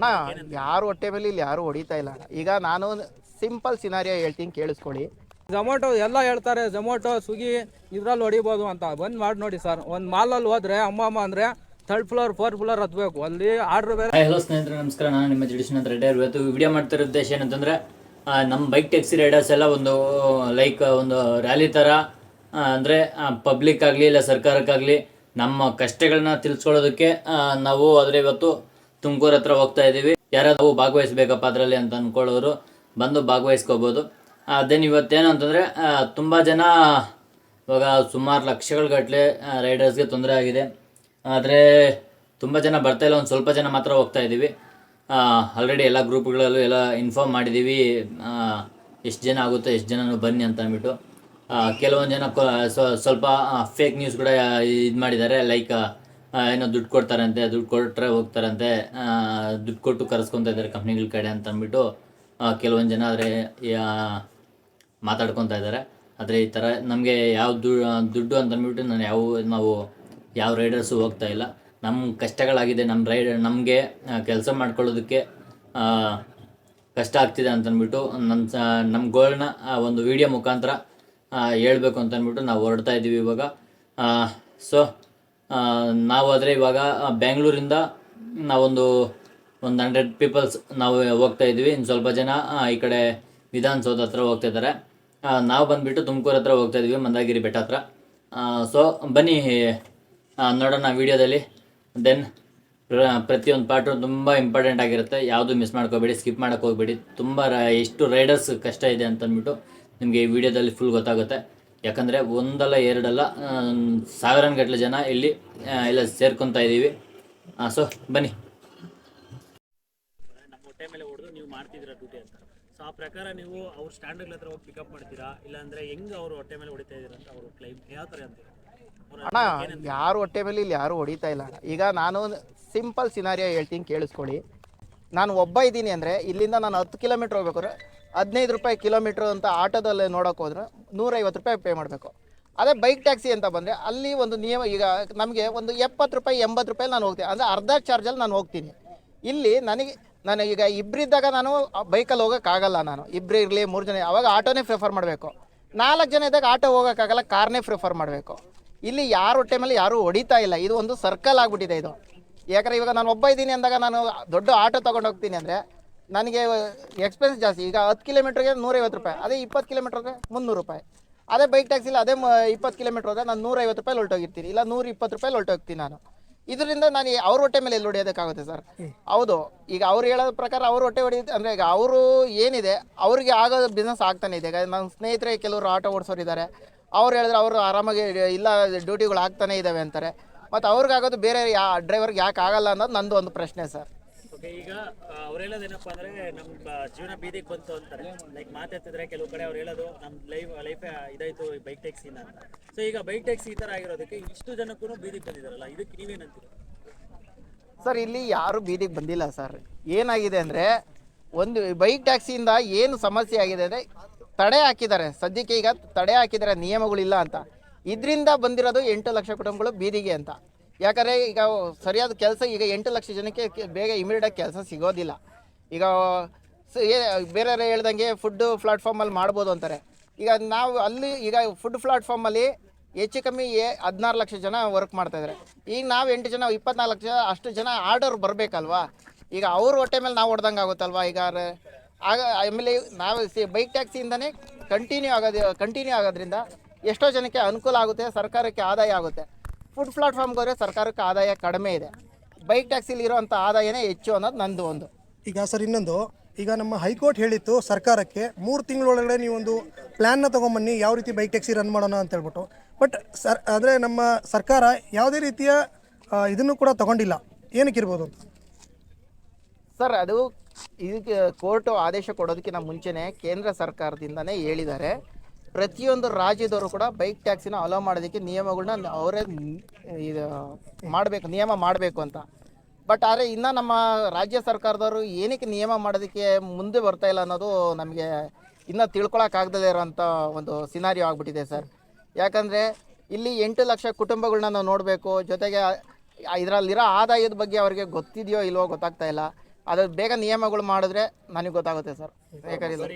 ಅಣ್ಣ ಯಾರು ಹೊಟ್ಟೆ ಮೇಲೆ ಇಲ್ಲಿ ಯಾರು ಹೊಡಿತಾ ಇಲ್ಲ. ಅಣ್ಣ. ಈಗ ನಾನು ಸಿಂಪಲ್ ಸಿನಾರಿಯೋ ಹೇಳ್ತೀನಿ ಕೇಳಿಸ್ಕೊಳ್ಳಿ. ಝೊಮ್ಯಾಟೊ ಎಲ್ಲ ಹೇಳ್ತಾರೆ ಝೊಮ್ಯಾಟೊ ಸ್ವಿಗ್ಗಿ ಇದ್ರಲ್ಲಿ ಹೊಡಿಬೋದು ಅಂತ. ಬಂದ್ ಮಾಡಿ ನೋಡಿ ಸರ್. ಒಂದು ಮಾಲಲ್ಲಿ ಹೋದ್ರೆ ಅಮ್ಮ ಅಮ್ಮ ಅಂದ್ರೆ ಥರ್ಡ್ ಫ್ಲೋರ್ ಫೋರ್ತ್ ಫ್ಲೋರ್ ಹತ್ಬೇಕು. ಅಲ್ಲಿ ಆರ್ಡ್ರ್ ಬೇರೆ. ಹಾಯ್ ಹಲೋ ಸ್ನೇಹಿತರೆ ನಮಸ್ಕಾರ. ನಾನು ನಿಮ್ಮ ಜುಡಿಷನ್ ರೆಡ್ಡಿ ಇವತ್ತು ವಿಡಿಯೋ ಮಾಡ್ತಿರೋ ಉದ್ದೇಶ ಏನಂತಂದ್ರೆ ನಮ್ಮ ಬೈಕ್ ಟ್ಯಾಕ್ಸಿ ರೈಡರ್ಸ್ ಎಲ್ಲ ಒಂದು ಲೈಕ್ ಒಂದು ರ್ಯಾಲಿ ಥರ ಅಂದರೆ ಪಬ್ಲಿಕ್ ಆಗಲಿ ಇಲ್ಲ ಸರ್ಕಾರಕ್ಕಾಗ್ಲಿ ನಮ್ಮ ಕಷ್ಟಗಳನ್ನ ತಿಳಿಸ್ಕೊಳ್ಳೋದಕ್ಕೆ ಆ, ನಾವು ಆದರೆ ಇವತ್ತು ತುಮಕೂರು ಹತ್ರ ಹೋಗ್ತಾ ಇದ್ದೀವಿ ಯಾರಾದರೂ ಭಾಗವಹಿಸ್ಬೇಕಪ್ಪ ಅದರಲ್ಲಿ ಅಂತ ಅಂದ್ಕೊಳ್ಳೋರು ಬಂದು ಭಾಗವಹಿಸ್ಕೋಬೋದು. ದೆನ್ ಇವತ್ತೇನು ಅಂತಂದರೆ ತುಂಬ ಜನ ಇವಾಗ ಸುಮಾರು ಲಕ್ಷಗಳ ಗಟ್ಟಲೆ ರೈಡರ್ಸ್ಗೆ ತೊಂದರೆ ಆಗಿದೆ. ಆದರೆ ತುಂಬ ಜನ ಬರ್ತಾ ಇಲ್ಲ, ಒಂದು ಸ್ವಲ್ಪ ಜನ ಮಾತ್ರ ಹೋಗ್ತಾ ಇದ್ದೀವಿ ಆಲ್ರೆಡಿ ಎಲ್ಲ ಗ್ರೂಪ್ಗಳಲ್ಲೂ ಎಲ್ಲ ಇನ್ಫಾರ್ಮ್ ಮಾಡಿದ್ದೀವಿ ಎಷ್ಟು ಜನ ಆಗುತ್ತೋ, ಎಷ್ಟು ಜನನೂ ಬನ್ನಿ ಅಂತ ಅಂದ್ಬಿಟ್ಟು. ಕೆಲವೊಂದು ಜನ ಸ್ವಲ್ಪ ಫೇಕ್ ನ್ಯೂಸ್ ಕೂಡ ಇದು ಮಾಡಿದ್ದಾರೆ ಲೈಕ್ ಏನೋ ದುಡ್ಡು ಕೊಡ್ತಾರಂತೆ, ದುಡ್ಡು ಕೊಟ್ಟರೆ ಹೋಗ್ತಾರಂತೆ ದುಡ್ಡು ಕೊಟ್ಟು ಕರೆಸ್ಕೊತಾ ಇದ್ದಾರೆ ಕಂಪ್ನಿಗಳ ಕಡೆ ಅಂತ ಅಂದ್ಬಿಟ್ಟು ಕೆಲವೊಂದು ಜನ ಆದರೆ ಮಾತಾಡ್ಕೊತಾ ಇದ್ದಾರೆ ಆದರೆ ಈ ಥರ ನಮಗೆ ಯಾವ ದುಡ್ಡು ಅಂತ ಅಂದ್ಬಿಟ್ಟು ನಾನು ಯಾವ, ನಾವು ಯಾವ ರೈಡರ್ಸು ಹೋಗ್ತಾ ಇಲ್ಲ. ನಮ್ಮ ಕಷ್ಟಗಳಾಗಿದೆ ನಮ್ಮ ರೈಡ್, ನಮಗೆ ಕೆಲಸ ಮಾಡ್ಕೊಳ್ಳೋದಕ್ಕೆ ಕಷ್ಟ ಆಗ್ತಿದೆ ಅಂತಂದ್ಬಿಟ್ಟು ನಮ್ಮ ಸ ನಮ್ಮ ಗೋಲ್ನ ಒಂದು ವಿಡಿಯೋ ಮುಖಾಂತರ ಹೇಳಬೇಕು ಅಂತಂದ್ಬಿಟ್ಟು ನಾವು ಹೊರಡ್ತಾ ಇದ್ದೀವಿ ಇವಾಗ. ಸೊ ನಾವು ಆದರೆ ಇವಾಗ ಬೆಂಗಳೂರಿಂದ ನಾವೊಂದು ಒಂದು ಹಂಡ್ರೆಡ್ ಪೀಪಲ್ಸ್ ನಾವು ಹೋಗ್ತಾ ಇದ್ವಿ. ಇನ್ನು ಸ್ವಲ್ಪ ಜನ ಈ ಕಡೆ ವಿಧಾನಸೌಧ ಹತ್ರ ಹೋಗ್ತಾ ಇದ್ದಾರೆ. ನಾವು ಬಂದುಬಿಟ್ಟು ತುಮಕೂರು ಹತ್ರ ಹೋಗ್ತಾ ಇದ್ವಿ ಮಂದಾಗಿರಿ ಬೆಟ್ಟ ಹತ್ರ. ಸೊ ಬನ್ನಿ ನೋಡೋಣ ವಿಡಿಯೋದಲ್ಲಿ. ದೆನ್ ಪ್ರತಿಯೊಂದು ಪಾರ್ಟು ತುಂಬ ಇಂಪಾರ್ಟೆಂಟ್ ಆಗಿರುತ್ತೆ. ಯಾವುದು ಮಿಸ್ ಮಾಡ್ಕೋಬೇಡಿ ಸ್ಕಿಪ್ ಮಾಡೋಕ್ಕೆ ಹೋಗ್ಬೇಡಿ. ತುಂಬ ಎಷ್ಟು ರೈಡರ್ಸ್ ಕಷ್ಟ ಇದೆ ಅಂತಂದ್ಬಿಟ್ಟು ನಿಮಗೆ ಈ ವಿಡಿಯೋದಲ್ಲಿ ಫುಲ್ ಗೊತ್ತಾಗುತ್ತೆ. ಯಾಕಂದರೆ ಒಂದಲ್ಲ ಎರಡಲ್ಲ ಸಾವಿರಾನುಗಟ್ಟಲೆ ಜನ ಇಲ್ಲಿ ಎಲ್ಲ ಸೇರ್ಕೊತಾ ಇದ್ದೀವಿ. ಸೊ ಬನ್ನಿ. ನಮ್ಮ ಹೊಟ್ಟೆ ಮೇಲೆ ಹೊಡೆದು ನೀವು ಮಾಡ್ತಿದ್ದೀರಾ ಡ್ಯೂಟಿ ಅಂತ. ಸೊ ಆ ಪ್ರಕಾರ ನೀವು ಅವ್ರ ಸ್ಟ್ಯಾಂಡರ್ಡ್ ಹತ್ರ ಹೋಗಿ ಪಿಕಪ್ ಮಾಡ್ತೀರಾ? ಇಲ್ಲಾಂದ್ರೆ ಹೆಂಗ್ ಅವ್ರು ಹೊಟ್ಟೆ ಮೇಲೆ ಹೊಡಿತಾ ಇದ್ದೀರಾ ಅಂತ ಅವರು ಕ್ಲೈಮ್ ಯಾವ ಥರ ಅಂತೀರಾ ಅಣ್ಣ ಯಾರು ಹೊಟ್ಟೆ ಮೇಲೆ ಇಲ್ಲಿ ಯಾರು ಹೊಡಿತಾ ಇಲ್ಲ. ಅಣ್ಣ. ಈಗ ನಾನು ಸಿಂಪಲ್ ಸಿನಾರಿಯೋ ಹೇಳ್ತೀನಿ ಕೇಳಿಸ್ಕೊಳ್ಳಿ. ನಾನು ಒಬ್ಬ ಇದ್ದೀನಿ ಅಂದರೆ ಇಲ್ಲಿಂದ ನಾನು ಹತ್ತು ಕಿಲೋಮೀಟ್ರ್ ಹೋಗ್ಬೇಕಾದ್ರೆ ಹದಿನೈದು ರೂಪಾಯಿ ಕಿಲೋಮೀಟ್ರ್ ಅಂತ ಆಟೋದಲ್ಲಿ ನೋಡೋಕೆ ಹೋದ್ರೆ ನೂರೈವತ್ತು ರೂಪಾಯಿ ಪೇ ಮಾಡಬೇಕು. ಅದೇ ಬೈಕ್ ಟ್ಯಾಕ್ಸಿ ಅಂತ ಬಂದರೆ ಅಲ್ಲಿ ಒಂದು ನಿಯಮ, ಈಗ ನಮಗೆ ಒಂದು ಎಪ್ಪತ್ತು ರೂಪಾಯಿ, ಎಂಬತ್ತು ರೂಪಾಯಿ ನಾನು ಹೋಗ್ತೀನಿ. ಅಂದರೆ ಅರ್ಧ ಚಾರ್ಜಲ್ಲಿ ನಾನು ಹೋಗ್ತೀನಿ. ಇಲ್ಲಿ ನನಗೆ ನಾನು ಈಗ ಇಬ್ಬರಿದ್ದಾಗ ನಾನು ಬೈಕಲ್ಲಿ ಹೋಗೋಕ್ಕಾಗಲ್ಲ ನಾನು. ಇಬ್ಬರು ಇರಲಿ, ಮೂರು ಜನ, ಅವಾಗ ಆಟೋನೇ ಪ್ರಿಫರ್ ಮಾಡಬೇಕು. ನಾಲ್ಕು ಜನ ಇದ್ದಾಗ ಆಟೋ ಹೋಗೋಕ್ಕಾಗಲ್ಲ, ಕಾರ್ನೇ ಪ್ರಿಫರ್ ಮಾಡಬೇಕು. ಇಲ್ಲಿ ಯಾರ ಹೊಟ್ಟೆ ಮೇಲೆ ಯಾರೂ ಹೊಡಿತಾ ಇಲ್ಲ. ಇದು ಒಂದು ಸರ್ಕಲ್ ಆಗಿಬಿಟ್ಟಿದೆ ಇದು. ಯಾಕಂದರೆ ಇವಾಗ ನಾನು ಒಬ್ಬ ಇದ್ದೀನಿ ಅಂದಾಗ ನಾನು ದೊಡ್ಡ ಆಟೋ ತೊಗೊಂಡು ಹೋಗ್ತೀನಿ ಅಂದರೆ ನನಗೆ ಎಕ್ಸ್ಪೆನ್ಸ್ ಜಾಸ್ತಿ. ಈಗ ಹತ್ತು ಕಿಲೋಮೀಟ್ರಿಗೆ ನೂರೈವತ್ತು ರೂಪಾಯಿ. ಅದೇ ಇಪ್ಪತ್ತು ಕಿಲೋಮೀಟ್ರಿಗೆ ಮುನ್ನೂರು ರೂಪಾಯಿ. ಅದೇ ಬೈಕ್ ಟ್ಯಾಕ್ಸಿಲಿ ಅದೇ ಮ ಇಪ್ಪತ್ತು ಕಿಲೋಮೀಟ್ರ್ ಹೋದ್ರೆ ನಾನು ನೂರೈವತ್ತು ರೂಪಾಯಿ ಹೊರಟೋಗಿರ್ತೀನಿ. ಇಲ್ಲ ನೂರ ಇಪ್ಪತ್ತು ರೂಪಾಯಿ ಹೊರಟೋಗ್ತೀನಿ ನಾನು. ಇದರಿಂದ ನಾನು ಅವ್ರ ಹೊಟ್ಟೆ ಮೇಲೆ ಎಲ್ಲಿ ಹೊಡೆಯೋದಕ್ಕಾಗುತ್ತೆ ಸರ್? ಹೌದು. ಈಗ ಅವ್ರು ಹೇಳೋದ್ರ ಪ್ರಕಾರ ಅವ್ರ ಹೊಟ್ಟೆ ಹೊಡಿಯುತ್ತೆ. ಅಂದರೆ ಈಗ ಅವರು ಏನಿದೆ ಅವ್ರಿಗೆ ಆಗೋ ಬಿಸ್ನೆಸ್ ಆಗ್ತಾನೆ ಇದೆ. ಈಗ ನನ್ನ ಸ್ನೇಹಿತರೆ ಕೆಲವರು ಆಟೋ ಓಡಿಸೋರಿದ್ದಾರೆ. ಅವ್ರು ಹೇಳಿದ್ರೆ ಅವರು ಆರಾಮಾಗಿ ಇಲ್ಲ ಡ್ಯೂಟಿಗಳು ಆಗ್ತಾನೆ ಇದ್ದಾವೆ ಅಂತಾರೆ. ಮತ್ತು ಅವ್ರಿಗಾಗೋದು ಬೇರೆ ಯಾ ಡ್ರೈವರ್ಗೆ ಯಾಕೆ ಆಗಲ್ಲ ಅನ್ನೋದು ನಂದು ಒಂದು ಪ್ರಶ್ನೆ ಸರ್. ಓಕೆ ಈಗ ಅವ್ರು ಹೇಳೋದು ಏನಪ್ಪಾ ಅಂದ್ರೆ ನಮ್ಮ ಜೀವನ ಬೀದಿಗೆ ಬಂತು ಅಂತಾರೆ. ಲೈಕ್ ಮಾತಾಡ್ತಿದ್ರೆ ಕೆಲವು ಕಡೆ ಅವ್ರು ಹೇಳೋದು ನಮ್ಮ ಲೈಫ್ ಲೈಫ್ ಇದಾಯ್ತು ಬೈಕ್ ಟ್ಯಾಕ್ಸಿನ ಅಂತ. ಸೊ ಈಗ ಬೈಕ್ ಟ್ಯಾಕ್ಸಿ ಈ ಥರ ಆಗಿರೋದಕ್ಕೆ ಇಷ್ಟು ಜನಕ್ಕೂ ಬೀದಿಗೆ ಬಂದಿದಾರಲ್ಲ, ಇದಕ್ಕೆ ನೀವೇನಂತೀರಿ ಸರ್ ಇಲ್ಲಿ ಯಾರು ಬೀದಿಗೆ ಬಂದಿಲ್ಲ ಸರ್ ಏನಾಗಿದೆ ಅಂದರೆ, ಒಂದು ಬೈಕ್ ಟ್ಯಾಕ್ಸಿಯಿಂದ ಏನು ಸಮಸ್ಯೆ ಆಗಿದೆ ಅಂದರೆ, ತಡೆ ಹಾಕಿದ್ದಾರೆ. ಸದ್ಯಕ್ಕೆ ಈಗ ತಡೆ ಹಾಕಿದ್ದಾರೆ ನಿಯಮಗಳಿಲ್ಲ ಅಂತ. ಇದರಿಂದ ಬಂದಿರೋದು ಎಂಟು ಲಕ್ಷ ಕುಟುಂಬಗಳು ಬೀದಿಗೆ ಅಂತ. ಯಾಕಂದರೆ ಈಗ ಸರಿಯಾದ ಕೆಲಸ ಈಗ ಎಂಟು ಲಕ್ಷ ಜನಕ್ಕೆ ಬೇಗ ಇಮಿಡಿಯೇಟಾಗಿ ಕೆಲಸ ಸಿಗೋದಿಲ್ಲ. ಈಗ ಬೇರೆಯವ್ರು ಹೇಳ್ದಂಗೆ ಫುಡ್ ಪ್ಲಾಟ್ಫಾರ್ಮಲ್ಲಿ ಮಾಡ್ಬೋದು ಅಂತಾರೆ. ಈಗ ನಾವು ಅಲ್ಲಿ ಈಗ ಫುಡ್ ಪ್ಲಾಟ್ಫಾರ್ಮಲ್ಲಿ ಹೆಚ್ಚು ಕಮ್ಮಿ ಏ ಹದಿನಾರು ಲಕ್ಷ ಜನ ವರ್ಕ್ ಮಾಡ್ತಾಯಿದ್ದಾರೆ ಈಗ ನಾವು ಎಂಟು ಜನ, ಇಪ್ಪತ್ನಾಲ್ಕು ಲಕ್ಷ ಅಷ್ಟು ಜನ ಆರ್ಡರ್ ಬರಬೇಕಲ್ವಾ? ಈಗ ಅವ್ರ ಹೊಟ್ಟೆ ಮೇಲೆ ನಾವು ಹೊಡೆದಂಗೆ ಆಗುತ್ತಲ್ವಾ? ಈಗ ಆಗ ಆಮೇಲೆ ನಾವು ಸಿ ಬೈಕ್ ಟ್ಯಾಕ್ಸಿಯಿಂದನೇ ಕಂಟಿನ್ಯೂ ಆಗೋದು ಕಂಟಿನ್ಯೂ ಆಗೋದ್ರಿಂದ ಎಷ್ಟೋ ಜನಕ್ಕೆ ಅನುಕೂಲ ಆಗುತ್ತೆ, ಸರ್ಕಾರಕ್ಕೆ ಆದಾಯ ಆಗುತ್ತೆ. ಫುಡ್ ಪ್ಲಾಟ್ಫಾರ್ಮ್ಗೆ ಹೋದರೆ ಸರ್ಕಾರಕ್ಕೆ ಆದಾಯ ಕಡಿಮೆ ಇದೆ. ಬೈಕ್ ಟ್ಯಾಕ್ಸಿಲಿ ಇರೋವಂಥ ಆದಾಯನೇ ಹೆಚ್ಚು ಅನ್ನೋದು ನಂದು ಒಂದು. ಈಗ ಸರ್ ಇನ್ನೊಂದು ಈಗ ನಮ್ಮ ಹೈಕೋರ್ಟ್ ಹೇಳಿತ್ತು ಸರ್ಕಾರಕ್ಕೆ ಮೂರು ತಿಂಗಳೊಳಗಡೆ ನೀವೊಂದು ಪ್ಲ್ಯಾನ್ನ ತೊಗೊಂಬನ್ನಿ ಯಾವ ರೀತಿ ಬೈಕ್ ಟ್ಯಾಕ್ಸಿ ರನ್ ಮಾಡೋಣ ಅಂತ ಹೇಳ್ಬಿಟ್ಟು. ಬಟ್ ಸರ್ ಆದರೆ ನಮ್ಮ ಸರ್ಕಾರ ಯಾವುದೇ ರೀತಿಯ ಆ, ಇದನ್ನು ಕೂಡ ತಗೊಂಡಿಲ್ಲ. ಏನಕ್ಕಿರ್ಬೋದು ಅಂತ? ಸರ್ ಅದು ಇದಕ್ಕೆ ಕೋರ್ಟು ಆದೇಶ ಕೊಡೋದಕ್ಕಿಂತ ಮುಂಚೆನೇ ಕೇಂದ್ರ ಸರ್ಕಾರದಿಂದನೇ ಹೇಳಿದ್ದಾರೆ. ಪ್ರತಿಯೊಂದು ರಾಜ್ಯದವರು ಕೂಡ ಬೈಕ್ ಟ್ಯಾಕ್ಸಿನ ಅಲೋ ಮಾಡೋದಕ್ಕೆ ನಿಯಮಗಳನ್ನ ಅವರೇ ಇದು ಮಾಡಬೇಕು, ನಿಯಮ ಮಾಡಬೇಕು ಅಂತ. ಬಟ್ ಆದರೆ ಇನ್ನು ನಮ್ಮ ರಾಜ್ಯ ಸರ್ಕಾರದವರು ಏನಕ್ಕೆ ನಿಯಮ ಮಾಡೋದಕ್ಕೆ ಮುಂದೆ ಬರ್ತಾ ಇಲ್ಲ ಅನ್ನೋದು ನಮಗೆ ಇನ್ನೂ ತಿಳ್ಕೊಳಕ್ಕಾಗ್ದಲೇ ಇರೋಂಥ ಒಂದು ಸಿನಾರಿಯೋ ಆಗಿಬಿಟ್ಟಿದೆ ಸರ್. ಯಾಕಂದರೆ ಇಲ್ಲಿ ಎಂಟು ಲಕ್ಷ ಕುಟುಂಬಗಳನ್ನ ನಾವು ನೋಡಬೇಕು, ಜೊತೆಗೆ ಇದರಲ್ಲಿರೋ ಆದಾಯದ ಬಗ್ಗೆ ಅವರಿಗೆ ಗೊತ್ತಿದೆಯೋ ಇಲ್ವೋ ಗೊತ್ತಾಗ್ತಾ ಇಲ್ಲ. ಅದ್ರ ಬೇಗ ನಿಯಮಗಳು ಮಾಡಿದ್ರೆ ನನಗೆ ಗೊತ್ತಾಗುತ್ತೆ ಸರ್,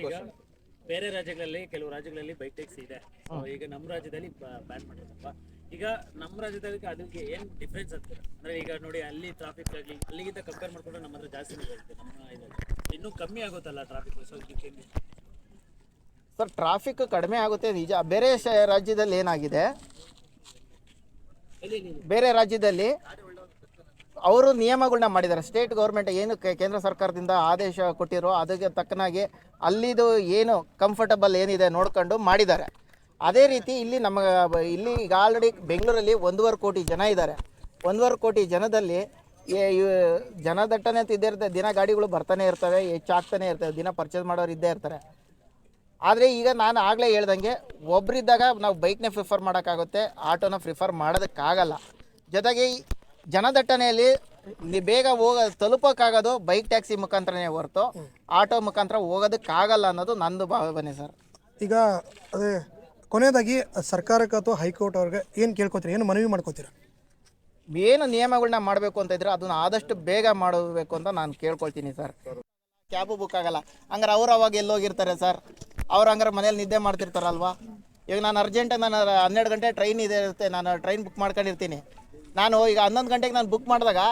ಈಗ? ಬೇರೆ ರಾಜ್ಯಗಳಲ್ಲಿ ಕೆಲವು ರಾಜ್ಯಗಳಲ್ಲಿ ಬೈಕ್ ಟ್ಯಾಕ್ಸಿ ಇದೆ. So, ಈಗ ನಮ್ಮ ರಾಜ್ಯದಲ್ಲಿ ಬ್ಯಾನ್ ಮಾಡಿರಪ್ಪ ಈಗ ನಮ್ಮ ರಾಜ್ಯದಲ್ಲಿ ಅದಕ್ಕೆ ಏನ್ ಡಿಫ್ರೆನ್ಸ್ ಅಂತ ಅಂದ್ರೆ ಈಗ ನೋಡಿ ಅಲ್ಲಿ ಟ್ರಾಫಿಕ್ ಆಗಲಿ ಅಲ್ಲಿಗಿಂತ ಕಂಪೇರ್ ಮಾಡ್ಕೊಂಡ್ರೆ ನಮ್ಮ ಹತ್ರ ಜಾಸ್ತಿ ಬರುತ್ತೆ ನಮ್ಮ ಇದರಲ್ಲಿ. ಇನ್ನೂ ಕಮ್ಮಿ ಆಗುತ್ತಲ್ಲ ಟ್ರಾಫಿಕ್ ಸೊ ಇದಕ್ಕೆ ಸರ್ ಟ್ರಾಫಿಕ್ ಕಡಿಮೆ ಆಗುತ್ತೆ ನಿಜ. ಬೇರೆ ಶ ರಾಜ್ಯದಲ್ಲಿ ಏನಾಗಿದೆ? ಇಲ್ಲಿ ಬೇರೆ ರಾಜ್ಯದಲ್ಲಿ ಅವರು ನಿಯಮಗಳನ್ನ ಮಾಡಿದ್ದಾರೆ. ಸ್ಟೇಟ್ ಗೌರ್ಮೆಂಟ್ ಏನು ಕೇಂದ್ರ ಸರ್ಕಾರದಿಂದ ಆದೇಶ ಕೊಟ್ಟಿರೋ ಅದಕ್ಕೆ ತಕ್ಕನಾಗಿ ಅಲ್ಲಿದು ಏನು ಕಂಫರ್ಟಬಲ್ ಏನಿದೆ ನೋಡ್ಕೊಂಡು ಮಾಡಿದ್ದಾರೆ. ಅದೇ ರೀತಿ ಇಲ್ಲಿ ನಮ್ಮ, ಇಲ್ಲಿ ಈಗ ಆಲ್ರೆಡಿ ಬೆಂಗಳೂರಲ್ಲಿ ಒಂದೂವರೆ ಕೋಟಿ ಜನ ಇದ್ದಾರೆ. ಒಂದೂವರೆ ಕೋಟಿ ಜನದಲ್ಲಿ ಜನದಟ್ಟಣೆ ಅಂತ ಇದ್ದೇ ದಿನ ಗಾಡಿಗಳು ಬರ್ತಾನೆ ಇರ್ತವೆ, ಹೆಚ್ಚಾಗ್ತಾನೆ ಇರ್ತವೆ, ದಿನ ಪರ್ಚೇಸ್ ಮಾಡೋರು ಇದ್ದೇ ಇರ್ತಾರೆ. ಆದರೆ ಈಗ ನಾನು ಆಗಲೇ ಹೇಳ್ದಂಗೆ ಒಬ್ಬರಿದ್ದಾಗ ನಾವು ಬೈಕ್ನೇ ಪ್ರಿಫರ್ ಮಾಡೋಕ್ಕಾಗುತ್ತೆ, ಆಟೋನ ಪ್ರಿಫರ್ ಮಾಡೋದಕ್ಕಾಗಲ್ಲ. ಜೊತೆಗೆ ಜನದಟ್ಟಣೆಯಲ್ಲಿ ಬೇಗ ಹೋಗ ತಲುಪೋಕ್ಕಾಗೋದು ಬೈಕ್ ಟ್ಯಾಕ್ಸಿ ಮುಖಾಂತರನೇ ಹೊರತು ಆಟೋ ಮುಖಾಂತರ ಹೋಗೋದಕ್ಕಾಗಲ್ಲ ಅನ್ನೋದು ನಂದು ಭಾವನೆ ಸರ್. ಈಗ ಅದೇ ಕೊನೆಯದಾಗಿ ಸರ್ಕಾರಕ್ಕೆ ಅಥವಾ ಹೈಕೋರ್ಟ್ ಅವ್ರಿಗೆ ಏನು ಕೇಳ್ಕೊತೀರಿ? ಏನು ಮನವಿ ಮಾಡ್ಕೋತೀರಾ? ಏನು ನಿಯಮಗಳನ್ನ ಮಾಡಬೇಕು ಅಂತ ಇದ್ರೆ ಅದನ್ನ ಆದಷ್ಟು ಬೇಗ ಮಾಡಬೇಕು ಅಂತ ನಾನು ಕೇಳ್ಕೊಳ್ತೀನಿ ಸರ್. ಕ್ಯಾಬು ಬುಕ್ ಆಗಲ್ಲ. ಹಂಗಾರೆ ಅವ್ರು ಅವಾಗ ಎಲ್ಲೋಗಿರ್ತಾರೆ ಸರ್? ಅವ್ರು ಹಂಗಾರೆ ಮನೇಲಿ ನಿದ್ದೆ ಮಾಡ್ತಿರ್ತಾರಲ್ವಾ? ಈಗ ನಾನು ಅರ್ಜೆಂಟ್ ನಾನು ಹನ್ನೆರಡು ಗಂಟೆ ಟ್ರೈನ್ ಇದೆ ಇರುತ್ತೆ. ನಾನು ಟ್ರೈನ್ ಬುಕ್ ಮಾಡ್ಕೊಂಡಿರ್ತೀನಿ. ನಾನು ಈಗ ಹನ್ನೊಂದು ಗಂಟೆಗೆ ನಾನು ಬುಕ್ ಮಾಡಿದಾಗ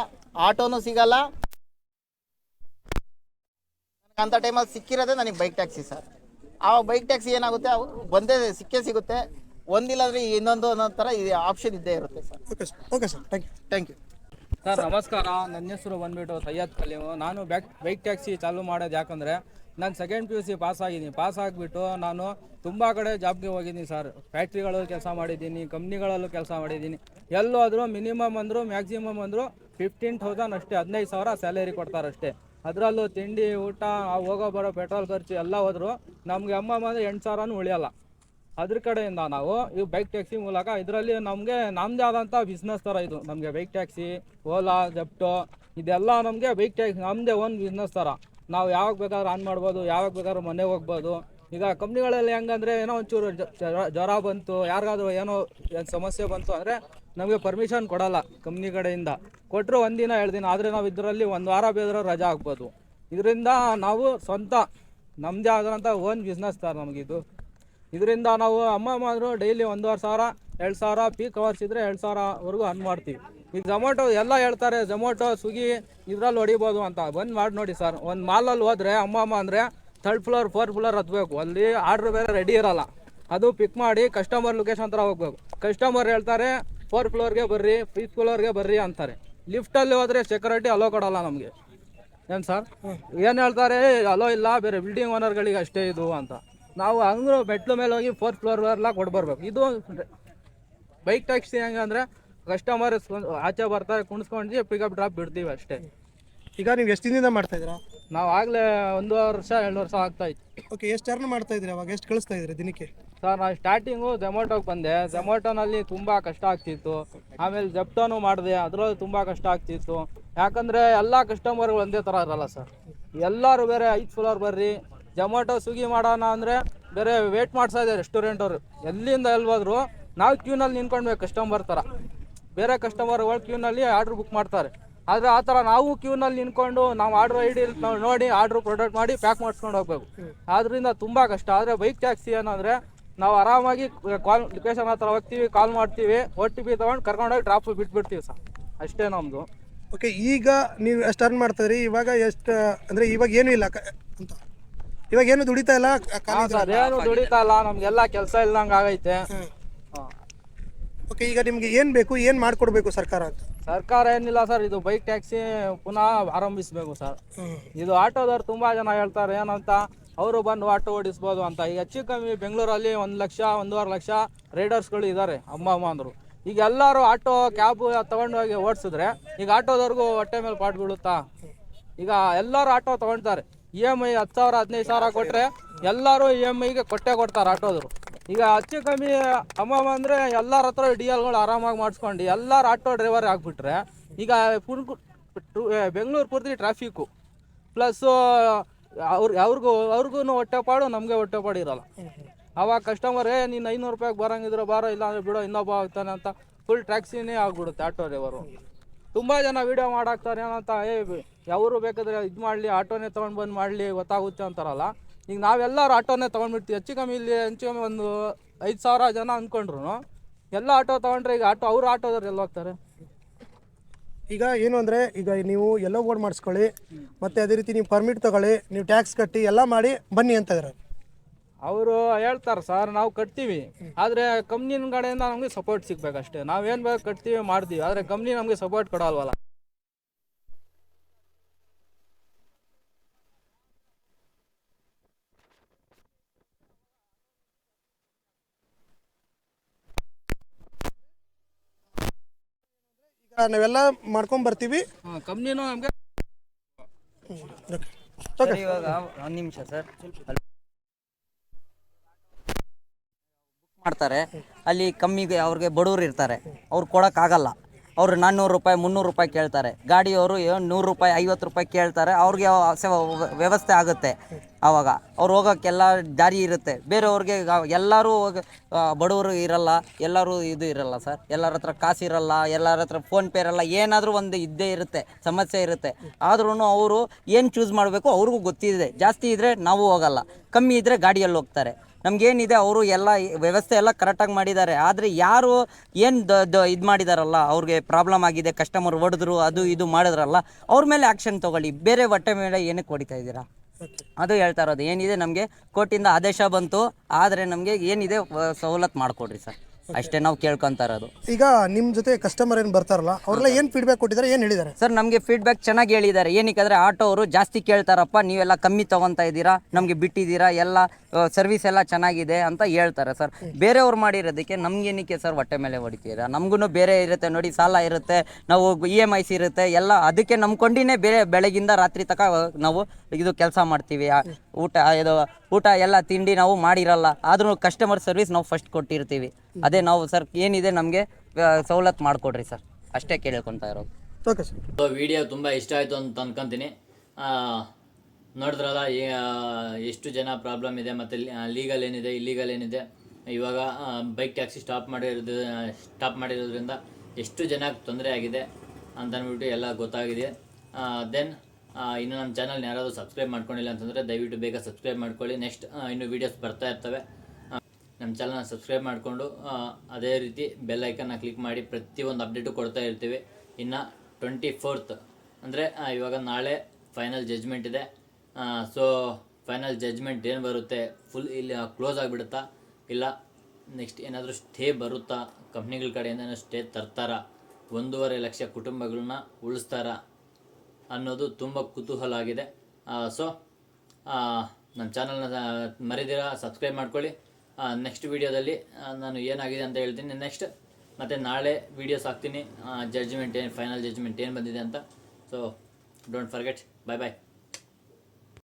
ಆಟೋನು ಸಿಗಲ್ಲ. ನನಗೆ ಅಂಥ ಟೈಮಲ್ಲಿ ಸಿಕ್ಕಿರೋದೇ ನನಗೆ ಬೈಕ್ ಟ್ಯಾಕ್ಸಿ ಸರ್ ಆ ಬೈಕ್ ಟ್ಯಾಕ್ಸಿ ಏನಾಗುತ್ತೆ ಅವು ಒಂದೇ ಸಿಕ್ಕೇ ಸಿಗುತ್ತೆ. ಒಂದಿಲ್ಲ ಅಂದರೆ ಇನ್ನೊಂದು ಅನ್ನೋ ಥರ ಇದು ಆಪ್ಷನ್ ಇದ್ದೇ ಇರುತ್ತೆ sir okay sir okay sir thank you thank you sir ನಮಸ್ಕಾರ. ನನ್ನ ಹೆಸರು ಬಂದ್ಬಿಟ್ಟು ಸೈಯದ್ ಕಲೀಮು. ನಾನು ಬ್ಯಾಕ್ ಬೈಕ್ ಟ್ಯಾಕ್ಸಿ ಚಾಲೂ ಮಾಡೋದು ಯಾಕಂದರೆ ನಾನು second P U C pass ಆಗಿದ್ದೀನಿ. ಪಾಸ್ ಆಗಿಬಿಟ್ಟು ನಾನು ತುಂಬ ಕಡೆ ಜಾಬ್ಗೆ ಹೋಗಿದ್ದೀನಿ ಸರ್ ಫ್ಯಾಕ್ಟ್ರಿಗಳಲ್ಲೂ ಕೆಲಸ ಮಾಡಿದ್ದೀನಿ ಕಂಪ್ನಿಗಳಲ್ಲೂ ಕೆಲಸ ಮಾಡಿದ್ದೀನಿ. ಎಲ್ಲೋದ್ರೂ ಮಿನಿಮಮ್ ಅಂದರೂ ಮ್ಯಾಕ್ಸಿಮಮ್ ಅಂದರೂ ಫಿಫ್ಟೀನ್ ತೌಸಂಡ್ ಅಷ್ಟೇ, ಹದಿನೈದು ಸಾವಿರ ಸ್ಯಾಲರಿ ಕೊಡ್ತಾರಷ್ಟೇ. ಅದರಲ್ಲೂ ತಿಂಡಿ, ಊಟ ಹೋಗೋ ಬರೋ ಪೆಟ್ರೋಲ್ ಖರ್ಚು ಎಲ್ಲ ಹೋದರೂ ನಮಗೆ ಅಮ್ಮ ಅಂದರೆ ಎಂಟು ಸಾವಿರನೂ ಉಳಿಯೋಲ್ಲ. ಅದ್ರ ಕಡೆಯಿಂದ ನಾವು ಈ ಬೈಕ್ ಟ್ಯಾಕ್ಸಿ ಮೂಲಕ ಇದರಲ್ಲಿ ನಮಗೆ ನಮ್ಮದೇ ಆದಂಥ ಬಿಸ್ನೆಸ್ ಥರ ಇದು. ನಮಗೆ ಬೈಕ್ ಟ್ಯಾಕ್ಸಿ ಓಲಾ ಜಪ್ಟೋ ಇದೆಲ್ಲ ನಮಗೆ ಬೈಕ್ ಟ್ಯಾಕ್ಸಿ ನಮ್ಮದೇ ಒಂದು ಬಿಸ್ನೆಸ್ ಥರ ನಾವು ಯಾವಾಗ ಬೇಕಾದ್ರೂ ಆನ್ ಮಾಡ್ಬೋದು, ಯಾವಾಗ ಬೇಕಾದ್ರೂ ಮನೆಗೆ ಹೋಗ್ಬೋದು. ಈಗ ಕಂಪ್ನಿಗಳಲ್ಲಿ ಹೆಂಗಂದ್ರೆ ಏನೋ ಒಂಚೂರು ಜ್ವರ ಬಂತು, ಯಾರಿಗಾದ್ರೂ ಏನೋ ಸಮಸ್ಯೆ ಬಂತು ಅಂದರೆ ನಮಗೆ ಪರ್ಮಿಷನ್ ಕೊಡಲ್ಲ ಕಂಪ್ನಿ ಕಡೆಯಿಂದ. ಕೊಟ್ಟರು ಒಂದಿನ ಎರಡು ದಿನ, ಆದರೆ ನಾವು ಇದರಲ್ಲಿ ಒಂದು ವಾರ ಬೇದ್ರೆ ರಜಾ ಹಾಕ್ಬೋದು ಇದರಿಂದ ನಾವು ಸ್ವಂತ ನಮ್ಮದೇ ಆದಂಥ ಓನ್ ಬಿಸ್ನೆಸ್ ಥರ ನಮಗಿದು ಇದರಿಂದ ನಾವು ಅಮ್ಮ ಮಾದರೂ ಡೈಲಿ ಒಂದೂವರೆ ಸಾವಿರ, ಎರಡು ಸಾವಿರ ಪೀಕ್ ಅವರ್ಸ್ ಇದ್ದರೆ ಎರಡು ಸಾವಿರವರೆಗೂ ಅನ್ ಮಾಡ್ತೀವಿ. ಈಗ ಝೊಮೊಟೊ ಎಲ್ಲ ಹೇಳ್ತಾರೆ ಝೊಮೊಟೊ ಸ್ವಿಗ್ಗಿ ಇದ್ರಲ್ಲಿ ಹೊಡಿಬೋದು ಅಂತ. ಬಂದು ಮಾಡಿ ನೋಡಿ ಸರ್. ಒಂದು ಮಾಲಲ್ಲಿ ಹೋದರೆ ಅಮ್ಮ ಅಮ್ಮ ಅಂದರೆ ಥರ್ಡ್ ಫ್ಲೋರ್ ಫೋರ್ತ್ ಫ್ಲೋರ್ ಹತ್ಬೇಕು. ಅಲ್ಲಿ ಆರ್ಡ್ರ್ ಬೇರೆ ರೆಡಿ ಇರಲ್ಲ. ಅದು ಪಿಕ್ ಮಾಡಿ ಕಸ್ಟಮರ್ ಲೊಕೇಶನ್ ಹತ್ರ ಹೋಗ್ಬೇಕು. ಕಸ್ಟಮರ್ ಹೇಳ್ತಾರೆ ಫೋರ್ ಫ್ಲೋರ್ಗೆ ಬರ್ರಿ ಫಿಫ್ತ್ ಫ್ಲೋರ್ಗೆ ಬರ್ರಿ ಅಂತಾರೆ. ಲಿಫ್ಟಲ್ಲಿ ಹೋದರೆ ಸೆಕ್ಯೂರಿಟಿ ಅಲೋ ಕೊಡೋಲ್ಲ ನಮಗೆ. ಏನು ಸರ್? ಏನು ಹೇಳ್ತಾರೆ? ಅಲೋ ಇಲ್ಲ ಬೇರೆ ಬಿಲ್ಡಿಂಗ್ ಓನರ್ಗಳಿಗೆ ಅಷ್ಟೇ ಇದು ಅಂತ. ನಾವು ಹಂಗೂ ಮೆಟ್ಲು ಮೇಲೆ ಹೋಗಿ ಫೋರ್ತ್ ಫ್ಲೋರ್ ಎಲ್ಲ ಕೊಡ್ಬರ್ಬೇಕು. ಇದು ಬೈಕ್ ಟ್ಯಾಕ್ಸಿ ಹೆಂಗೆ ಅಂದರೆ ಕಸ್ಟಮರ್ ಆಚೆ ಬರ್ತಾರೆ ಕುಣಿಸ್ಕೊಂಡು ಪಿಕಪ್ ಡ್ರಾಪ್ ಬಿಡ್ತೀವಿ ಅಷ್ಟೇ. ಈಗ ನೀವು ಎಷ್ಟು ದಿನದಿಂದ ಮಾಡ್ತಾ ಇದ್ದೀರಾ? ನಾವು ಆಗಲೇ ಒಂದು ವರ್ಷ ಎರಡು ವರ್ಷ ಆಗ್ತಾ ಇತ್ತು. ಓಕೆ ಎಷ್ಟು ಟರ್ನ್ ಮಾಡ್ತಾ ಇದ್ದೀರಾ ಅವಾಗ? ಎಷ್ಟು ಕಳಿಸ್ತಾ ಇದ್ದೀರಾ ದಿನಕ್ಕೆ? ಸರ್ ನಾನು ಸ್ಟಾರ್ಟಿಂಗು ಝೊಮ್ಯಾಟೋಗೆ ಬಂದೆ. ಝೊಮ್ಯಾಟೋನಲ್ಲಿ ತುಂಬ ಕಷ್ಟ ಆಗ್ತಿತ್ತು. ಆಮೇಲೆ ಜಪ್ಟೋನು ಮಾಡಿದೆ. ಅದರಲ್ಲೂ ತುಂಬ ಕಷ್ಟ ಆಗ್ತಿತ್ತು. ಯಾಕಂದರೆ ಎಲ್ಲ ಕಸ್ಟಮರ್ಗಳು ಒಂದೇ ಥರ ಇರಲ್ಲ ಸರ್. ಎಲ್ಲರೂ ಬೇರೆ ಐದು ಫ್ಲೋರ್ ಬರ್ರಿ. ಜೊಮ್ಯಾಟೊ ಸ್ವಿಗ್ಗಿ ಮಾಡೋಣ ಅಂದರೆ ಬೇರೆ ವೇಟ್ ಮಾಡ್ಸಾ ಇದೆ ರೆಸ್ಟೋರೆಂಟ್ ಅವರು. ಎಲ್ಲಿಂದ ಎಲ್ಲಿ ಹೋದ್ರು ನಾವು ಕ್ಯೂನಲ್ಲಿ ನಿಂತ್ಕೊಂಡ್ಬೇಕು ಕಸ್ಟಮರ್ ಥರ ಬೇರೆ ಕಸ್ಟಮರ್ಗಳು ಕ್ಯೂನಲ್ಲಿ ಆರ್ಡ್ರ್ ಬುಕ್ ಮಾಡ್ತಾರೆ. ಆದರೆ ಆ ಥರ ನಾವು ಕ್ಯೂನಲ್ಲಿ ನಿಂತ್ಕೊಂಡು ನಾವು ಆರ್ಡ್ರ್ ಐ ಡಿ ನೋಡಿ ಆರ್ಡ್ರ್ ಪ್ರೊಡಕ್ಟ್ ಮಾಡಿ ಪ್ಯಾಕ್ ಮಾಡಿಸ್ಕೊಂಡು ಹೋಗ್ಬೇಕು. ಆದ್ದರಿಂದ ತುಂಬ ಕಷ್ಟ. ಆದರೆ ಬೈಕ್ ಟ್ಯಾಕ್ಸಿ ಏನಂದರೆ ನಾವು ಆರಾಮಾಗಿ ಕಾಲ್ ಲೊಕೇಶನ್ ಹತ್ರ ಹೋಗ್ತೀವಿ ಕಾಲ್ ಮಾಡ್ತೀವಿ ಓ ಟಿ ಪಿ ತೊಗೊಂಡು ಕರ್ಕೊಂಡೋಗಿ ಡ್ರಾಪ್ ಬಿಟ್ಬಿಡ್ತೀವಿ ಸರ್. ಅಷ್ಟೇ ನಮ್ಮದು ಓಕೆ ಈಗ ನೀವು ಎಷ್ಟು ಅರ್ನ್ ಮಾಡ್ತೀರಿ ಇವಾಗ ಎಷ್ಟು ಅಂದರೆ ಇವಾಗ ಏನೂ ಇಲ್ಲ ಕ- ಅಂತ. ಇವಾಗ ಏನು ದುಡಿತಾ ಇಲ್ಲ? ಖಾಲಿ ಸರ್ ಏನು ದುಡಿತಾ ಇಲ್ಲ. ನಮಗೆಲ್ಲ ಕೆಲಸ ಇಲ್ದಂಗೆ ಆಗೈತೆ. ಓಕೆ ಈಗ ನಿಮಗೆ ಏನು ಬೇಕು ಏನು ಮಾಡಿಕೊಡ್ಬೇಕು ಸರ್ಕಾರ ಅಂತ? ಸರ್ಕಾರ ಏನಿಲ್ಲ ಸರ್ ಇದು ಬೈಕ್ ಟ್ಯಾಕ್ಸಿ ಪುನಃ ಆರಂಭಿಸಬೇಕು ಸರ್. ಇದು ಆಟೋದವ್ರು ತುಂಬಾ ಜನ ಹೇಳ್ತಾರೆ ಏನಂತ ಅವರು ಬಂದು ಆಟೋ ಓಡಿಸ್ಬೋದು ಅಂತ. ಈಗ ಹೆಚ್ಚು ಕಮ್ಮಿ ಬೆಂಗಳೂರಲ್ಲಿ ಒಂದು ಲಕ್ಷ ಒಂದೂವರೆ ಲಕ್ಷ ರೈಡರ್ಸ್ಗಳು ಇದ್ದಾರೆ ಅಮ್ಮ ಅಮ್ಮ ಅಂದರು. ಈಗ ಎಲ್ಲರೂ ಆಟೋ ಕ್ಯಾಬ್ ತಗೊಂಡೋಗಿ ಓಡಿಸಿದ್ರೆ ಈಗ ಆಟೋದವ್ರಿಗೂ ಹೊಟ್ಟೆ ಮೇಲೆ ಪಾಟ್ ಬೀಳುತ್ತಾ? ಈಗ ಎಲ್ಲರೂ ಆಟೋ ತೊಗೊಳ್ತಾರೆ ಇ ಎಂ ಐ ಹತ್ತು ಸಾವಿರ ಹದಿನೈದು ಸಾವಿರ ಕೊಟ್ಟರೆ ಎಲ್ಲರೂ ಇ ಎಂ ಐಗೆ ಕೊಟ್ಟೆ ಕೊಡ್ತಾರೆ ಆಟೋದರು ಈಗ ಹೆಚ್ಚು ಕಮ್ಮಿ ಅಮ್ಮಮ್ಮ ಅಂದರೆ ಎಲ್ಲರ ಹತ್ರ ಡಿ ಎಲ್ಗಳು ಆರಾಮಾಗಿ ಮಾಡಿಸ್ಕೊಂಡು ಎಲ್ಲರ ಆಟೋ ಡ್ರೈವರ್ ಆಗಿಬಿಟ್ರೆ ಈಗ ಬೆಂಗಳೂರು ಪೂರ್ತಿ ಟ್ರಾಫಿಕ್ಕು ಪ್ಲಸ್ಸು ಅವ್ರ ಅವ್ರಿಗೂ ಅವ್ರಿಗೂ ಹೊಟ್ಟೆಪಾಡು ನಮಗೆ ಹೊಟ್ಟೆಪಾಡು ಇರೋಲ್ಲ. ಅವಾಗ ಕಸ್ಟಮರ್ ಏ, ನೀನು ಐನೂರು ರೂಪಾಯಿಗೆ ಬರೋಂಗಿದ್ರೆ ಬಾರೋ, ಇಲ್ಲ ಅಂದ್ರೆ ಬಿಡೋ, ಇನ್ನೊಬ್ಬ ಆಗ್ತಾನೆ ಅಂತ ಫುಲ್ ಟ್ಯಾಕ್ಸಿನೇ ಆಗ್ಬಿಡುತ್ತೆ ಆಟೋ ಡ್ರೈವರು. ತುಂಬ ಜನ ವೀಡಿಯೋ ಮಾಡಾಕ್ತಾರೆ ಏನಂತ, ಏ ಅವರು ಬೇಕಾದ್ರೆ ಇದು ಮಾಡಲಿ, ಆಟೋನೇ ತೊಗೊಂಡು ಬಂದು ಮಾಡಲಿ, ಗೊತ್ತಾಗುತ್ತೆ ಅಂತಾರಲ್ಲ. ಈಗ ನಾವೆಲ್ಲರೂ ಆಟೋನೇ ತೊಗೊಂಡ್ಬಿಡ್ತೀವಿ. ಹೆಚ್ಚು ಕಮ್ಮಿ ಇಲ್ಲಿ ಹೆಚ್ಚು ಕಮ್ಮಿ ಒಂದು ಐದು ಸಾವಿರ ಜನ ಅಂದ್ಕೊಂಡ್ರು ಎಲ್ಲ ಆಟೋ ತೊಗೊಂಡ್ರೆ ಈಗ ಆಟೋ ಅವ್ರ ಆಟೋದವ್ರು ಎಲ್ಲ ಹೋಗ್ತಾರೆ? ಈಗ ಏನು ಅಂದರೆ ಈಗ ನೀವು ಎಲ್ಲೋ ಬೋರ್ಡ್ ಮಾಡಿಸ್ಕೊಳ್ಳಿ ಮತ್ತು ಅದೇ ರೀತಿ ನೀವು ಪರ್ಮಿಟ್ ತಗೊಳ್ಳಿ ನೀವು ಟ್ಯಾಕ್ಸ್ ಕಟ್ಟಿ ಎಲ್ಲ ಮಾಡಿ ಬನ್ನಿ ಅಂತ ಇದ್ದಾರೆ ಅವರು ಹೇಳ್ತಾರೆ ಸರ್ ನಾವು ಕಟ್ತೀವಿ. ಆದರೆ ಕಂಪ್ನಿನ ಕಡೆಯಿಂದ ನಮಗೆ ಸಪೋರ್ಟ್ ಸಿಗ್ಬೇಕಷ್ಟೇ. ನಾವೇನು ಬೇಕು ಕಟ್ತೀವಿ ಮಾಡ್ತೀವಿ. ಆದರೆ ಕಂಪ್ನಿ ನಮಗೆ ಸಪೋರ್ಟ್ ಕೊಡಲ್ವಲ್ಲ. ನಾವೆಲ್ಲ ಮಾಡ್ಕೊಂಡ್ ಬರ್ತೀವಿ. ಕಂಪ್ನಿನೂ ನಮಗೆ ಸರ್ ಇವಾಗ ಒಂದು ನಿಮಿಷ ಸರ್. ಬುಕ್ ಮಾಡ್ತಾರೆ. ಅಲ್ಲಿ ಕಮ್ಮಿಗೆ ಅವ್ರಿಗೆ ಬಡವ್ರು ಇರ್ತಾರೆ. ಅವ್ರು ಕೊಡೋಕ್ಕಾಗಲ್ಲ. ಅವ್ರು ನಾನ್ನೂರು ರೂಪಾಯಿ, ಮುನ್ನೂರು ರೂಪಾಯಿ ಕೇಳ್ತಾರೆ. ಗಾಡಿಯವರು ನೂರು ರೂಪಾಯಿ, ಐವತ್ತು ರೂಪಾಯಿ ಕೇಳ್ತಾರೆ. ಅವ್ರಿಗೆ ಅವ- ವ್ಯವಸ್ಥೆ ಆಗುತ್ತೆ ಆವಾಗ. ಅವ್ರು ಹೋಗೋಕ್ಕೆಲ್ಲ ದಾರಿ ಇರುತ್ತೆ. ಬೇರೆಯವ್ರಿಗೆ ಎಲ್ಲರೂ ಹೋಗಿ ಬಡವರು ಇರಲ್ಲ, ಎಲ್ಲರೂ ಇದು ಇರಲ್ಲ ಸರ್. ಎಲ್ಲರ ಹತ್ರ ಕಾಸು ಇರಲ್ಲ, ಎಲ್ಲರ ಹತ್ರ ಫೋನ್ಪೇ ಇರಲ್ಲ, ಏನಾದರೂ ಒಂದು ಇದ್ದೇ ಇರುತ್ತೆ, ಸಮಸ್ಯೆ ಇರುತ್ತೆ. ಆದ್ರೂ ಅವರು ಏನು ಚೂಸ್ ಮಾಡಬೇಕು ಅವ್ರಿಗೂ ಗೊತ್ತಿದೆ. ಜಾಸ್ತಿ ಇದ್ದರೆ ನಾವು ಹೋಗಲ್ಲ. ಕಮ್ಮಿ ಇದ್ದರೆ ಗಾಡಿಯಲ್ಲಿ ಹೋಗ್ತಾರೆ. ನಮ್ಗೇನಿದೆ, ಅವರು ಎಲ್ಲ ವ್ಯವಸ್ಥೆ ಎಲ್ಲ ಕರೆಕ್ಟಾಗಿ ಮಾಡಿದ್ದಾರೆ. ಆದರೆ ಯಾರು ಏನು ದ ಇದು ಮಾಡಿದಾರಲ್ಲ, ಅವ್ರಿಗೆ ಪ್ರಾಬ್ಲಮ್ ಆಗಿದೆ ಕಸ್ಟಮರ್ ಹೊಡೆದ್ರು, ಅದು ಇದು ಮಾಡಿದ್ರಲ್ಲ, ಅವ್ರ ಮೇಲೆ ಆ್ಯಕ್ಷನ್ ತೊಗೊಳ್ಳಿ. ಬೇರೆ ಹೊಟ್ಟೆ ಮೇಲೆ ಏನಕ್ಕೆ ಹೊಡಿತಾ ಇದ್ದೀರಾ? ಅದು ಹೇಳ್ತಾ ಇರೋದು. ಏನಿದೆ ನಮಗೆ, ಕೋರ್ಟಿಂದ ಆದೇಶ ಬಂತು. ಆದರೆ ನಮಗೆ ಏನಿದೆ ಸವಲತ್ತು ಮಾಡಿಕೊಡ್ರಿ ಸರ್. ಅಷ್ಟೇ ನಾವು ಕೇಳ್ಕೊಂತ ಇರೋದು. ಈಗ ನಿಮ್ಮ ಜೊತೆ ಕಸ್ಟಮರ್ ಏನು ಬರ್ತಾರಲ್ಲ ಅವರೆಲ್ಲ ಏನು ಫೀಡ್ಬ್ಯಾಕ್ ಕೊಟ್ಟಿದ್ದಾರೆ ಏನು ಹೇಳಿದ್ದಾರೆ? ಸರ್ ನಮಗೆ ಫೀಡ್ಬ್ಯಾಕ್ ಚೆನ್ನಾಗಿ ಹೇಳಿದ್ದಾರೆ. ಏನಕ್ಕೆ ಆಟೋ ಅವರು ಜಾಸ್ತಿ ಕೇಳ್ತಾರಪ್ಪ ನೀವೆಲ್ಲ ಕಮ್ಮಿ ತೊಗೊತಾ ಇದ್ದೀರಾ ನಮಗೆ ಬಿಟ್ಟಿದ್ದೀರಾ ಎಲ್ಲ ಸರ್ವಿಸ್ ಎಲ್ಲ ಚೆನ್ನಾಗಿದೆ ಅಂತ ಹೇಳ್ತಾರೆ ಸರ್ ಬೇರೆಯವ್ರು ಮಾಡಿರೋದಕ್ಕೆ ನಮ್ಗೇನಕ್ಕೆ ಸರ್ ಹೊಟ್ಟೆ ಮೇಲೆ ಹೊಡಿತೀರಾ? ನಮಗೂ ಬೇರೆ ಇರುತ್ತೆ ನೋಡಿ ಸಾಲ ಇರುತ್ತೆ ನಾವು ಇ ಎಂ ಐಸ್ ಇರುತ್ತೆ ಎಲ್ಲ ಅದಕ್ಕೆ ನಂಬ್ಕೊಂಡಿನೇ ಬೇರೆ ಬೆಳಗಿಂದ ರಾತ್ರಿ ತಕ ನಾವು ಇದು ಕೆಲಸ ಮಾಡ್ತೀವಿ. ಊಟ ಇದು ಊಟ ಎಲ್ಲ ತಿಂಡಿ ನಾವು ಮಾಡಿರಲ್ಲ. ಆದರೂ ಕಸ್ಟಮರ್ ಸರ್ವಿಸ್ ನಾವು ಫಸ್ಟ್ ಕೊಟ್ಟಿರ್ತೀವಿ. ಅದೇ ನಾವು ಸರ್ ಏನಿದೆ ನಮಗೆ ಸವಲತ್ತು ಮಾಡಿಕೊಡ್ರಿ ಸರ್ ಅಷ್ಟೇ ಕೇಳ್ಕೊತಾ ಇರೋದು. ಓಕೆ ಸರ್ ವಿಡಿಯೋ ತುಂಬ ಇಷ್ಟ ಆಯಿತು ಅಂತ ಅಂದ್ಕೊಂತೀನಿ ಆ, ನೋಡಿದ್ರಲ್ಲ ಈ- ಎಷ್ಟು ಜನ ಪ್ರಾಬ್ಲಮ್ ಇದೆ ಮತ್ತು ಲೀಗಲ್ ಏನಿದೆ ಇಲ್ಲೀಗಲ್ ಏನಿದೆ. ಇವಾಗ ಬೈಕ್ ಟ್ಯಾಕ್ಸಿ ಸ್ಟಾಪ್ ಮಾಡಿರೋದು ಸ್ಟಾಪ್ ಮಾಡಿರೋದ್ರಿಂದ ಎಷ್ಟು ಜನಕ್ಕೆ ತೊಂದರೆ ಆಗಿದೆ ಅಂತ ಅಂದ್ಬಿಟ್ಟು ಎಲ್ಲ ಗೊತ್ತಾಗಿದೆ. ದೆನ್ ಇನ್ನು ನಮ್ಮ ಚಾನಲ್ನ ಯಾರಾದರೂ ಸಬ್ಸ್ಕ್ರೈಬ್ ಮಾಡ್ಕೊಂಡಿಲ್ಲ ಅಂತಂದರೆ ದಯವಿಟ್ಟು ಬೇಗ ಸಬ್ಸ್ಕ್ರೈಬ್ ಮಾಡ್ಕೊಳ್ಳಿ. ನೆಕ್ಸ್ಟ್ ಇನ್ನು ವೀಡಿಯೋಸ್ ಬರ್ತಾ ಇರ್ತವೆ. ನಮ್ಮ ಚಾನಲ್ನ ಸಬ್ಸ್ಕ್ರೈಬ್ ಮಾಡಿಕೊಂಡು ಅದೇ ರೀತಿ ಬೆಲ್ ಐಕನ್ನ ಕ್ಲಿಕ್ ಮಾಡಿ ಪ್ರತಿಯೊಂದು ಅಪ್ಡೇಟು ಕೊಡ್ತಾ ಇರ್ತೀವಿ. ಇನ್ನು ಟ್ವೆಂಟಿ ಫೋರ್ತ್ ಅಂದರೆ ಇವಾಗ ನಾಳೆ ಫೈನಲ್ ಜಜ್ಮೆಂಟ್ ಇದೆ. ಸೊ ಫೈನಲ್ ಜಜ್ಮೆಂಟ್ ಏನು ಬರುತ್ತೆ? ಫುಲ್ ಇಲ್ಲಿ ಕ್ಲೋಸ್ ಆಗಿಬಿಡುತ್ತಾ? ಇಲ್ಲ ನೆಕ್ಸ್ಟ್ ಏನಾದರೂ ಸ್ಟೇ ಬರುತ್ತಾ? ಕಂಪ್ನಿಗಳ ಕಡೆಯಿಂದ ಸ್ಟೇ ತರ್ತಾರಾ? ಒಂದೂವರೆ ಲಕ್ಷ ಕುಟುಂಬಗಳನ್ನ ಉಳಿಸ್ತಾರಾ? ಅನ್ನೋದು ತುಂಬ ಕುತೂಹಲ ಆಗಿದೆ ಸೊ ನಮ್ಮ ಚಾನಲ್ನ ಮರಿದಿರ ಸಬ್ಸ್ಕ್ರೈಬ್ ಮಾಡ್ಕೊಳ್ಳಿ. ನೆಕ್ಸ್ಟ್ ವೀಡಿಯೋದಲ್ಲಿ ನಾನು ಏನಾಗಿದೆ ಅಂತ ಹೇಳ್ತೀನಿ. ನೆಕ್ಸ್ಟ್ ಮತ್ತು ನಾಳೆ ವೀಡಿಯೋಸ್ ಹಾಕ್ತೀನಿ. ಜಡ್ಜ್ಮೆಂಟ್ ಏನು ಫೈನಲ್ ಜಡ್ಜ್ಮೆಂಟ್ ಏನು ಬಂದಿದೆ ಅಂತ. So don't forget bye bye